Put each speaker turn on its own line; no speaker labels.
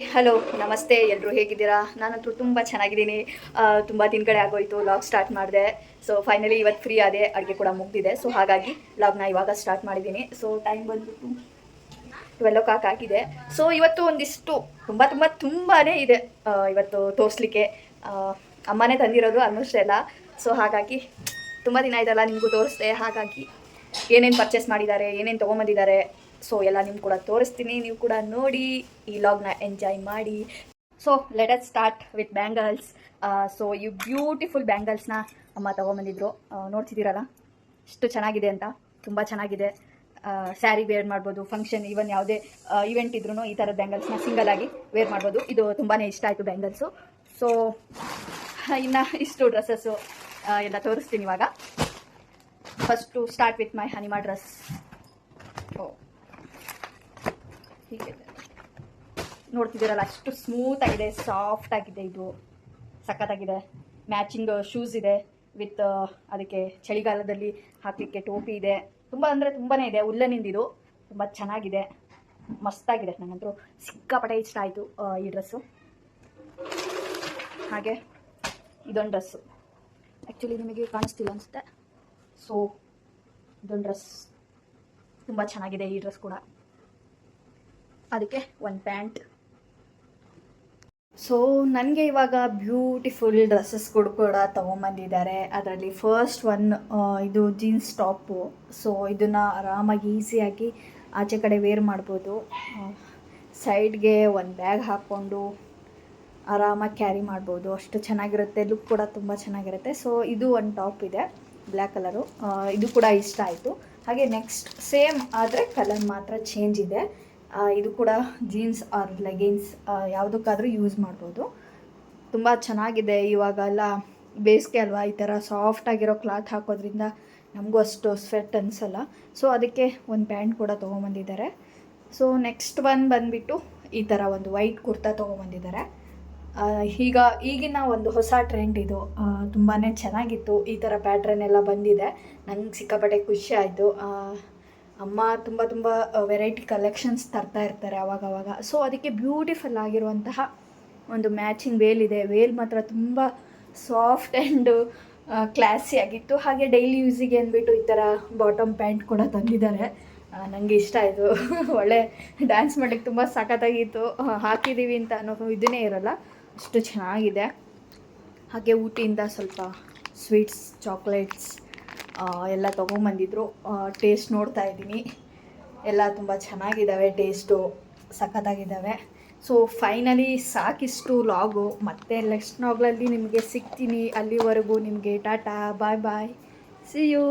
Hello ನಮಸ್ತೆ ಎಲ್ಲರೂ ಹೇಗಿದ್ದೀರಾ? ನಾನಂತೂ ತುಂಬ ಚೆನ್ನಾಗಿದ್ದೀನಿ. ತುಂಬ ದಿನಗಳೇ ಆಗೋಯ್ತು ಲಾಗ್ ಸ್ಟಾರ್ಟ್ ಮಾಡಿದೆ. ಸೊ ಫೈನಲಿ ಇವತ್ತು ಫ್ರೀ ಆದೆ, ಅಡುಗೆ ಕೂಡ ಮುಗ್ದಿದೆ. ಸೊ ಹಾಗಾಗಿ ಲಾಗ್ನ ಇವಾಗ ಸ್ಟಾರ್ಟ್ ಮಾಡಿದ್ದೀನಿ. ಸೊ ಟೈಮ್ ಬಂದ್ಬಿಟ್ಟು ಟ್ವೆಲ್ ಓ ಕ್ಲಾಕ್ ಆಗಿದೆ. ಸೊ ಇವತ್ತು ಒಂದಿಷ್ಟು ತುಂಬ ತುಂಬ ತುಂಬಾ ಇದೆ ಇವತ್ತು ತೋರಿಸ್ಲಿಕ್ಕೆ. ಅಮ್ಮನೇ ತಂದಿರೋದು ಆಲ್ಮೋಸ್ಟ್ ಎಲ್ಲ. ಸೊ ಹಾಗಾಗಿ ತುಂಬ ದಿನ ಇದೆಲ್ಲ ನಿಮಗೂ ತೋರಿಸ್ದೆ. ಹಾಗಾಗಿ ಏನೇನು ಪರ್ಚೇಸ್ ಮಾಡಿದ್ದಾರೆ, ಏನೇನು ತೊಗೊಂಬಂದಿದ್ದಾರೆ? ಸೊ ಎಲ್ಲ ನಿಮ್ಗೆ ಕೂಡ ತೋರಿಸ್ತೀನಿ. ನೀವು ಕೂಡ ನೋಡಿ ಈ ಲಾಗ್ನ ಎಂಜಾಯ್ ಮಾಡಿ. So let us start with bangles so ಈ ಬ್ಯೂಟಿಫುಲ್ ಬ್ಯಾಂಗಲ್ಸ್ನ ಅಮ್ಮ ತೊಗೊಂಬಂದಿದ್ರು. ನೋಡ್ತಿದ್ದೀರಲ್ಲ? ಎಷ್ಟು ಚೆನ್ನಾಗಿದೆ ಅಂತ. ತುಂಬ ಚೆನ್ನಾಗಿದೆ. ಸ್ಯಾರಿ ವೇರ್ ಮಾಡ್ಬೋದು ಫಂಕ್ಷನ್ ಈವನ್ ಯಾವುದೇ ಈವೆಂಟ್ ಇದ್ರೂ ಈ ಥರದ ಬ್ಯಾಂಗಲ್ಸ್ನ ಸಿಂಗಲ್ ಆಗಿ ವೇರ್ ಮಾಡ್ಬೋದು. ಇದು ತುಂಬಾ ಇಷ್ಟ ಆಯಿತು ಬ್ಯಾಂಗಲ್ಸು ಸೊ ಇನ್ನು ಇಷ್ಟು ಡ್ರೆಸ್ಸಸ್ಸು ಎಲ್ಲ ತೋರಿಸ್ತೀನಿ ಇವಾಗ. ಫಸ್ಟು ಸ್ಟಾರ್ಟ್ ವಿತ್ ಮೈ ಹನಿಮಾ ಡ್ರೆಸ್ ಓ ಹೀಗೆ ನೋಡ್ತಿದ್ದೀರಲ್ಲ, ಅಷ್ಟು ಸ್ಮೂತ್ ಆಗಿದೆ ಸಾಫ್ಟ್ ಆಗಿದೆ ಇದು. ಸಖತ್ತಾಗಿದೆ. ಮ್ಯಾಚಿಂಗ್ ಶೂಸ್ ಇದೆ ವಿತ್ ಅದಕ್ಕೆ ಚಳಿಗಾಲದಲ್ಲಿ ಹಾಕಲಿಕ್ಕೆ ಟೋಪಿ ಇದೆ. ತುಂಬ ಅಂದರೆ ತುಂಬಾ ಇದೆ ಉಲ್ಲನಿಂದ ಇದು. ತುಂಬ ಚೆನ್ನಾಗಿದೆ. ಮಸ್ತಾಗಿದೆ. ನನಗಂತೂ ಸಿಕ್ಕಾಪಟ್ಟೆ ಇಷ್ಟ ಆಯಿತು ಈ ಡ್ರೆಸ್ಸು ಹಾಗೆ ಇದೊಂದು ಡ್ರೆಸ್ಸು ಆ್ಯಕ್ಚುಲಿ ನಿಮಗೆ ಕಾಣಿಸ್ತಿಲ್ಲ ಅನಿಸುತ್ತೆ. ಸೊ ಇದೊಂದು ಡ್ರೆಸ್ ತುಂಬ ಚೆನ್ನಾಗಿದೆ ಈ ಡ್ರೆಸ್ ಕೂಡ. ಅದಕ್ಕೆ ಒಂದು ಪ್ಯಾಂಟ್ ಸೊ ನನಗೆ ಇವಾಗ ಬ್ಯೂಟಿಫುಲ್ ಡ್ರೆಸ್ಸಸ್ಗಳು ಕೂಡ ತೊಗೊಂಬಂದಿದ್ದಾರೆ. ಅದರಲ್ಲಿ ಫಸ್ಟ್ ಒನ್ ಇದು ಜೀನ್ಸ್ ಟಾಪು ಸೊ ಇದನ್ನು ಆರಾಮಾಗಿ ಈಸಿಯಾಗಿ ಆಚೆ ಕಡೆ ವೇರ್ ಮಾಡ್ಬೋದು. ಸೈಡ್ಗೆ ಒಂದು ಬ್ಯಾಗ್ ಹಾಕ್ಕೊಂಡು ಆರಾಮಾಗಿ ಕ್ಯಾರಿ ಮಾಡ್ಬೋದು. ಅಷ್ಟು ಚೆನ್ನಾಗಿರುತ್ತೆ ಲುಕ್ ಕೂಡ ತುಂಬ ಚೆನ್ನಾಗಿರುತ್ತೆ. ಸೊ ಇದು ಒಂದು ಟಾಪ್ ಇದೆ ಬ್ಲ್ಯಾಕ್ ಕಲರು ಇದು ಕೂಡ ಇಷ್ಟ ಆಯಿತು. ಹಾಗೆ ನೆಕ್ಸ್ಟ್ ಸೇಮ್ ಆದರೆ ಕಲರ್ ಮಾತ್ರ ಚೇಂಜ್ ಇದೆ. ಇದು ಕೂಡ ಜೀನ್ಸ್ ಆರ್ ಲೆಗಿನ್ಸ್ ಯಾವುದಕ್ಕಾದರೂ ಯೂಸ್ ಮಾಡ್ಬೋದು. ತುಂಬ ಚೆನ್ನಾಗಿದೆ ಇವಾಗೆಲ್ಲ ಬೇಸಿಗೆ ಅಲ್ವಾ, ಈ ಥರ ಸಾಫ್ಟ್ ಆಗಿರೋ ಕ್ಲಾತ್ ಹಾಕೋದ್ರಿಂದ ನಮಗೂ ಅಷ್ಟು ಸ್ವೆಟ್ ಅನಿಸಲ್ಲ. ಸೊ ಅದಕ್ಕೆ ಒಂದು ಪ್ಯಾಂಟ್ ಕೂಡ ತೊಗೊಂಬಂದಿದ್ದಾರೆ. ಸೊ ನೆಕ್ಸ್ಟ್ ಒನ್ ಬಂದುಬಿಟ್ಟು ಈ ಥರ ಒಂದು ವೈಟ್ ಕುರ್ತಾ ತೊಗೊಂಬಂದಿದ್ದಾರೆ. ಈಗ ಈಗಿನ ಒಂದು ಹೊಸ ಟ್ರೆಂಡ್ ಇದು. ತುಂಬಾ ಚೆನ್ನಾಗಿತ್ತು. ಈ ಥರ ಪ್ಯಾಟ್ರನ್ ಎಲ್ಲ ಬಂದಿದೆ. ನಂಗೆ ಸಿಕ್ಕಾಪಟ್ಟೆ ಖುಷಿ ಆಯಿತು. ಅಮ್ಮ ತುಂಬ ತುಂಬ ವೆರೈಟಿ ಕಲೆಕ್ಷನ್ಸ್ ತರ್ತಾ ಇರ್ತಾರೆ ಅವಾಗವಾಗ. ಸೊ ಅದಕ್ಕೆ ಬ್ಯೂಟಿಫುಲ್ ಆಗಿರುವಂತಹ ಒಂದು ಮ್ಯಾಚಿಂಗ್ ವೇಲ್ ಇದೆ. ವೇಲ್ ಮಾತ್ರ ತುಂಬ ಸಾಫ್ಟ್ ಆ್ಯಂಡ್ ಕ್ಲಾಸಿ ಆಗಿತ್ತು. ಹಾಗೆ ಡೈಲಿ ಯೂಸಿಗೆ ಅಂದ್ಬಿಟ್ಟು ಈ ಥರ ಬಾಟಮ್ ಪ್ಯಾಂಟ್ ಕೂಡ ತಂದಿದ್ದಾರೆ. ನನಗೆ ಇಷ್ಟ ಆಯಿತು ಒಳ್ಳೆ ಡ್ಯಾನ್ಸ್ ಮಾಡ್ಲಿಕ್ಕೆ ತುಂಬ ಸಖತ್ತಾಗಿತ್ತು. ಹಾಕಿದ್ದೀವಿ ಅಂತ ಅನ್ನೋ ಇದನ್ನೇ ಇರಲ್ಲ. ಅಷ್ಟು ಚೆನ್ನಾಗಿದೆ. ಹಾಗೆ ಊಟಿಯಿಂದ ಸ್ವಲ್ಪ ಸ್ವೀಟ್ಸ್ ಚಾಕ್ಲೇಟ್ಸ್ ಎಲ್ಲ ತೊಗೊಂಬಂದಿದ್ರು. ಟೇಸ್ಟ್ ನೋಡ್ತಾ ಇದ್ದೀನಿ. ಎಲ್ಲ ತುಂಬ ಚೆನ್ನಾಗಿದ್ದಾವೆ ಟೇಸ್ಟು ಸಖತ್ತಾಗಿದ್ದಾವೆ ಸೊ ಫೈನಲಿ ಸಾಕಿಷ್ಟು ಲಾಗು ಮತ್ತೆ ನೆಕ್ಸ್ಟ್ ಲಾಗ್ಲಲ್ಲಿ ನಿಮಗೆ ಸಿಗ್ತೀನಿ. ಅಲ್ಲಿವರೆಗೂ ನಿಮಗೆ tata bye bye see you